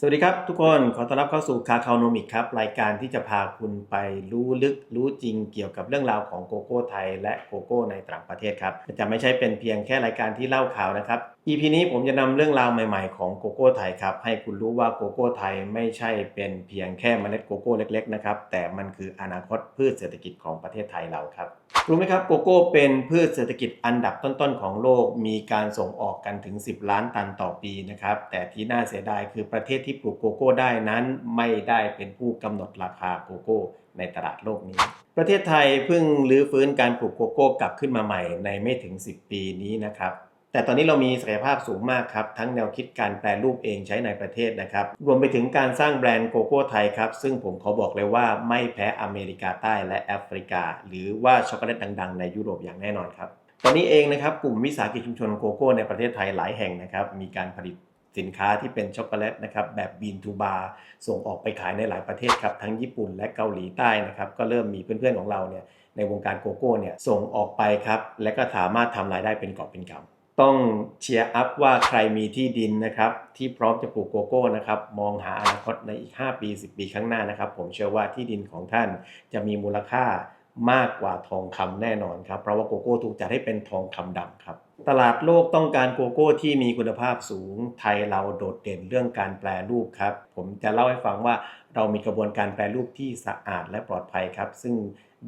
สวัสดีครับทุกคนขอต้อนรับเข้าสู่คาคาโนมิกครับรายการที่จะพาคุณไปรู้ลึกรู้จริงเกี่ยวกับเรื่องราวของโกโก้ไทย และโกโก้ในต่างประเทศครับจะไม่ใช่เป็นเพียงแค่รายการที่เล่าข่าวนะครับ EP นี้ผมจะนำเรื่องราวใหม่ๆของโกโก้ไทยครับ ให้คุณรู้ว่าโกโก้ไทยไม่ใช่เป็นเพียงแค่เมล็ดโกโก้เล็กๆนะครับ แต่มันคืออนาคตพืชเศรษฐกิจของประเทศไทยเราครับ รู้ไหมครับโกโก้เป็นพืชเศรษฐกิจอันดับต้นๆของโลก มีการส่งออกกันถึง 10 ล้านตันต่อปีนะครับ แต่ที่น่าเสียดายคือประเทศที่ปลูกโกโก้ได้นั้น ไม่ได้เป็นผู้กำหนดราคาโกโก้ในตลาดโลกนี้ ประเทศไทยเพิ่งรื้อฟื้นการปลูกโกโก้กลับขึ้นมาใหม่ในไม่ถึง 10 ปีนี้นะครับ แต่ตอนนี้เรามีศักยภาพสูงมากครับ ทั้งแนวคิดการแปรรูปเองใช้ในประเทศนะครับ รวมไปถึงการสร้างแบรนด์โกโก้ไทยครับ ซึ่งผมขอบอกเลยว่าไม่แพ้อเมริกาใต้และแอฟริกา หรือว่าช็อกโกแลตดังๆ ในยุโรปอย่างแน่นอนครับ ตอนนี้เองนะครับกลุ่มวิสาหกิจชุมชนโกโก้ในประเทศไทยหลายแห่งนะครับมีการผลิตสินค้าที่เป็นช็อกโกแลตนะครับแบบบีนทูบาร์ส่งออกไปขายในหลายประเทศครับทั้งญี่ปุ่นและเกาหลีใต้นะครับก็เริ่มมีเพื่อนๆของเราเนี่ยในวงการโกโก้เนี่ยส่งออกไปครับและก็สามารถทำรายได้เป็นกอบเป็นกำ ต้องเชียร์อัพว่าใครมีที่ดินนะครับ ที่พร้อมจะปลูกโกโก้นะครับ มองหาอนาคตในอีก 5 ปี 10 ปีข้างหน้านะครับ ผมเชื่อว่าที่ดินของท่านจะมีมูลค่ามากกว่าทองคำแน่นอนครับ เพราะว่าโกโก้ถูกจัดให้เป็นทองคำดำครับ ตลาดโลกต้องการโกโก้ที่มีคุณภาพสูง ไทยเราโดดเด่นเรื่องการแปรรูปครับ ผมจะเล่าให้ฟังว่าเรามีกระบวนการแปรรูปที่สะอาดและปลอดภัยครับ ซึ่ง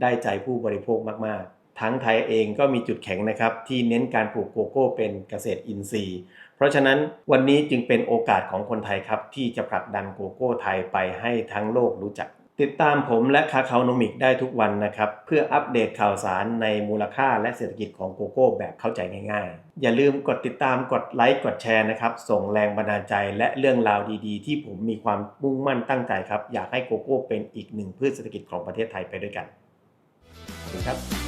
ได้ใจผู้บริโภคมากๆ ทั้งไทยเองก็มีจุดแข็งนะครับ ที่เน้นการปลูกโกโก้เป็นเกษตรอินทรีย์ เพราะฉะนั้นวันนี้จึงเป็นโอกาสของคนไทยครับ ที่จะผลักดันโกโก้ไทยไปให้ทั้งโลกรู้จัก ติดตามผมและคาคาโนมิกได้ทุกวันนะครับ เพื่ออัปเดตข่าวสารในมูลค่าและเศรษฐกิจของโกโก้แบบเข้าใจง่าย ๆ อย่าลืมกดติดตามกดไลค์กดแชร์นะครับ ส่งแรงบันดาลใจและเรื่องราวดีๆ ที่ผมมีความมุ่งมั่นตั้งใจครับอยากให้โกโก้เป็นอีกหนึ่งพืชเศรษฐกิจของประเทศไทยไปด้วยกันขอบคุณครับ